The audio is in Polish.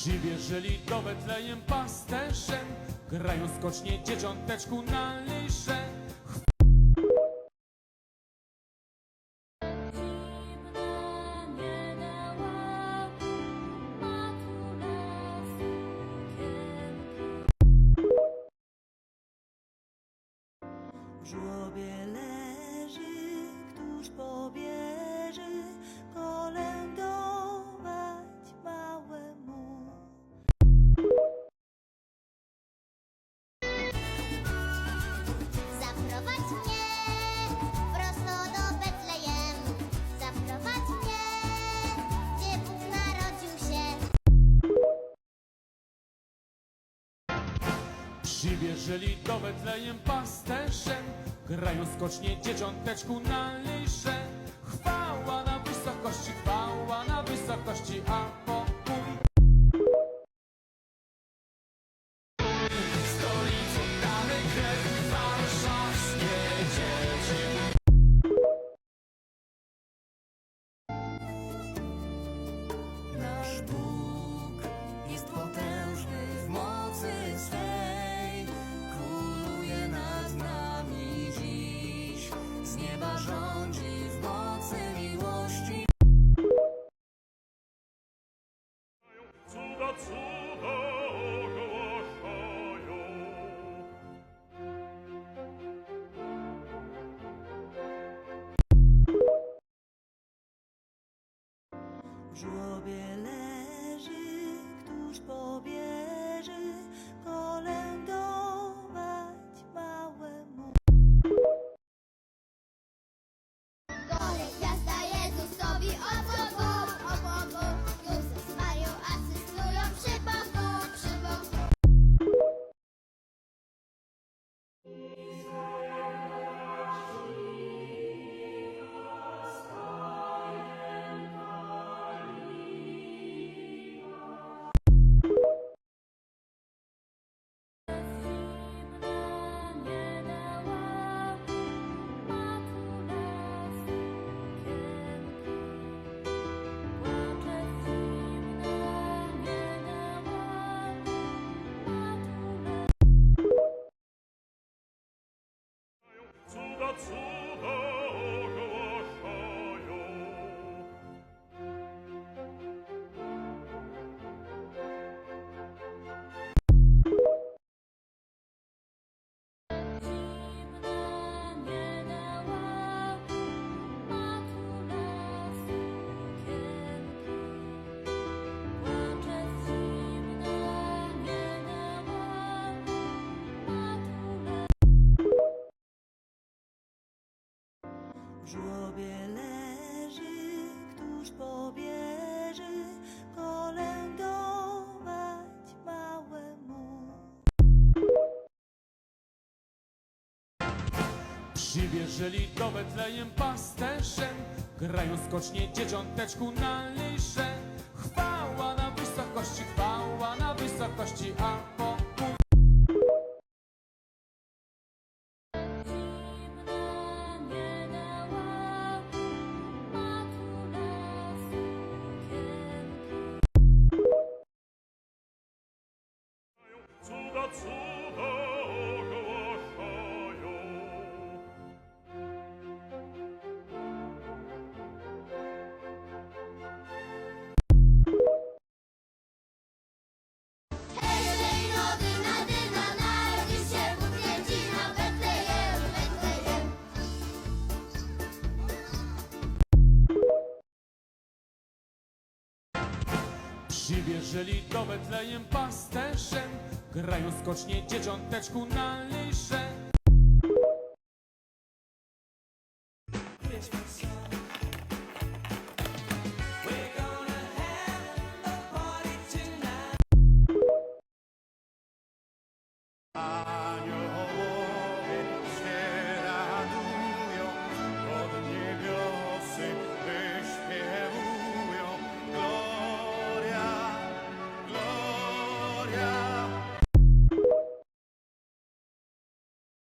Przywierzyli do Betlejem pasterzem, grają skocznie dzieciąteczku na sukienki. W żłobie leży, któż pobierze Przywierzyli do Betlejem pasterzem, grają skocznie dzieciąteczku na lisze. Chwała na W żłobie leży, któż pobierze żłobie leży, któż pobierze kolędować małemu. Przywierzyli do Betlejem pasterzem, grają skocznie dzieciąteczku na lisze. Chwała na wysokości, chwała na wysokości, a see Przywierzyli do Betlejem pasterzem, grają skocznie dzieciąteczku na lisze.